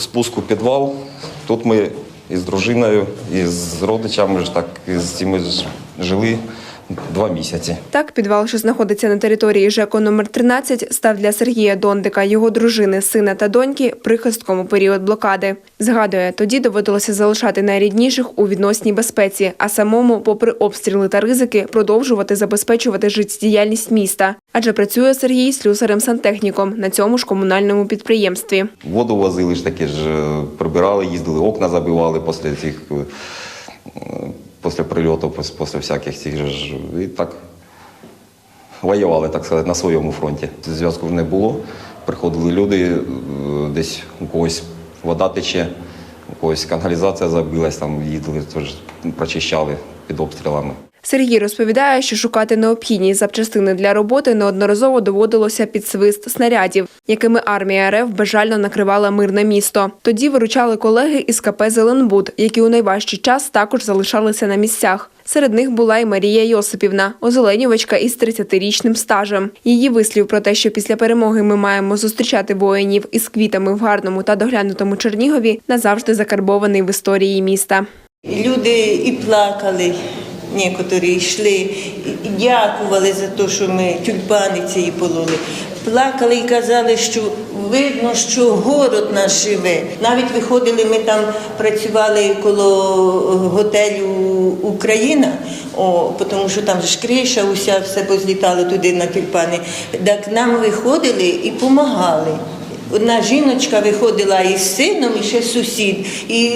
Спуску підвал. Тут ми із дружиною, і з родичами ж так з цими жили два місяці. Так, підвал, що знаходиться на території ЖЕКу номер 13, став для Сергія Дондика, його дружини, сина та доньки прихистком у період блокади. Згадує, тоді доводилося залишати найрідніших у відносній безпеці, а самому, попри обстріли та ризики, продовжувати забезпечувати життєдіяльність міста. Адже працює Сергій слюсарем-сантехніком на цьому ж комунальному підприємстві. Воду возили ж таки ж, е, прибирали, їздили, окна забивали після цих е, після прильоту, після всяких цих ж. І так воювали, так сказати, на своєму фронті. Зв'язку вже не було. Приходили люди, е, десь у когось вода тече, у когось каналізація забилась, там їздили, тож прочищали під обстрілами. Сергій розповідає, що шукати необхідні запчастини для роботи неодноразово доводилося під свист снарядів, якими армія РФ безжально накривала мирне місто. Тоді виручали колеги із КП Зеленбуд, які у найважчий час також залишалися на місцях. Серед них була й Марія Йосипівна, озеленювачка із 30-річним стажем. Її вислів про те, що після перемоги ми маємо зустрічати воїнів із квітами в гарному та доглянутому Чернігові, назавжди закарбований в історії міста. Люди і плакали, некоторі йшли, дякували за те, що ми тюльпани ці пололи. Плакали і казали, що видно, що город наш живе. Навіть виходили, ми там працювали коло готелю Україна, о, тому що там ж криша, уся все позлітало туди на тюльпани. Так нам виходили і допомагали. Одна жіночка виходила із сином, і ще сусід, і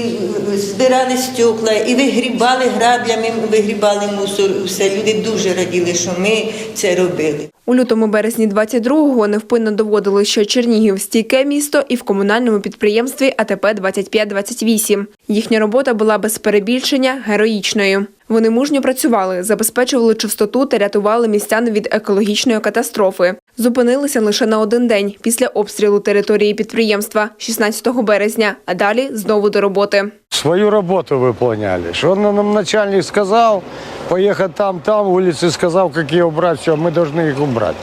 збирали стекла, і вигрібали граблями, вигрібали мусор. Все люди дуже раділи, що ми це робили. У лютому березні 22-го невпинно доводили, що Чернігів стійке місто і в комунальному підприємстві АТП 2528. Їхня робота була без перебільшення героїчною. Вони мужньо працювали, забезпечували чистоту та рятували містян від екологічної катастрофи. Зупинилися лише на один день після обстрілу території підприємства 16 березня, а далі знову до роботи. Свою работу выполняли. Что нам начальник сказал, поехать там, там, улицы сказал, какие убрать, все, мы должны их убрать.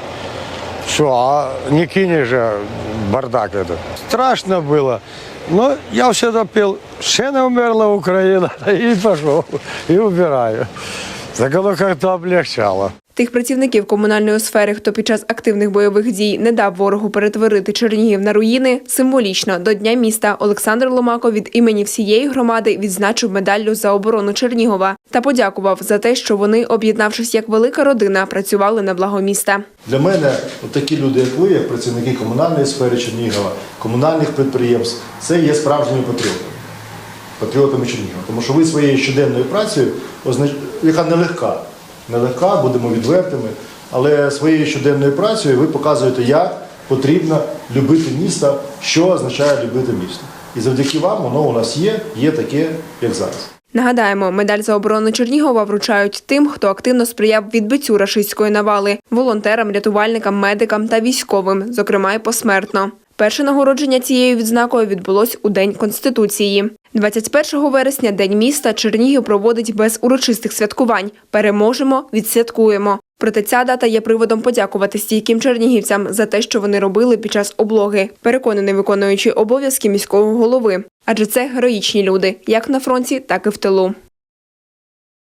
Что, а не кинешь же бардак это. Страшно было. Но я все пел, ще не вмерла Україна, і пішов, і вбираю. Так воно як-то облегчало. Тих працівників комунальної сфери, хто під час активних бойових дій не дав ворогу перетворити Чернігів на руїни, символічно до Дня міста Олександр Ломако від імені всієї громади відзначив медаллю за оборону Чернігова та подякував за те, що вони, об'єднавшись як велика родина, працювали на благо міста. Для мене такі люди, як ви, як працівники комунальної сфери Чернігова, комунальних підприємств, це є справжніми патріотами. Патріотами Чернігова. Тому що ви своєю щоденною працею, яка нелегка, нелегка, будемо відвертими, але своєю щоденною працею ви показуєте, як потрібно любити місто, що означає любити місто. І завдяки вам воно у нас є, є таке, як зараз. Нагадаємо, медаль за оборону Чернігова вручають тим, хто активно сприяв відбиттю рашистської навали волонтерам, рятувальникам, медикам та військовим, зокрема й посмертно. Перше нагородження цією відзнакою відбулось у День Конституції. 21 вересня День міста Чернігів проводить без урочистих святкувань. Переможемо, відсвяткуємо. Проте ця дата є приводом подякувати стійким чернігівцям за те, що вони робили під час облоги, переконаний виконуючий обов'язки міського голови. Адже це героїчні люди, як на фронті, так і в тилу.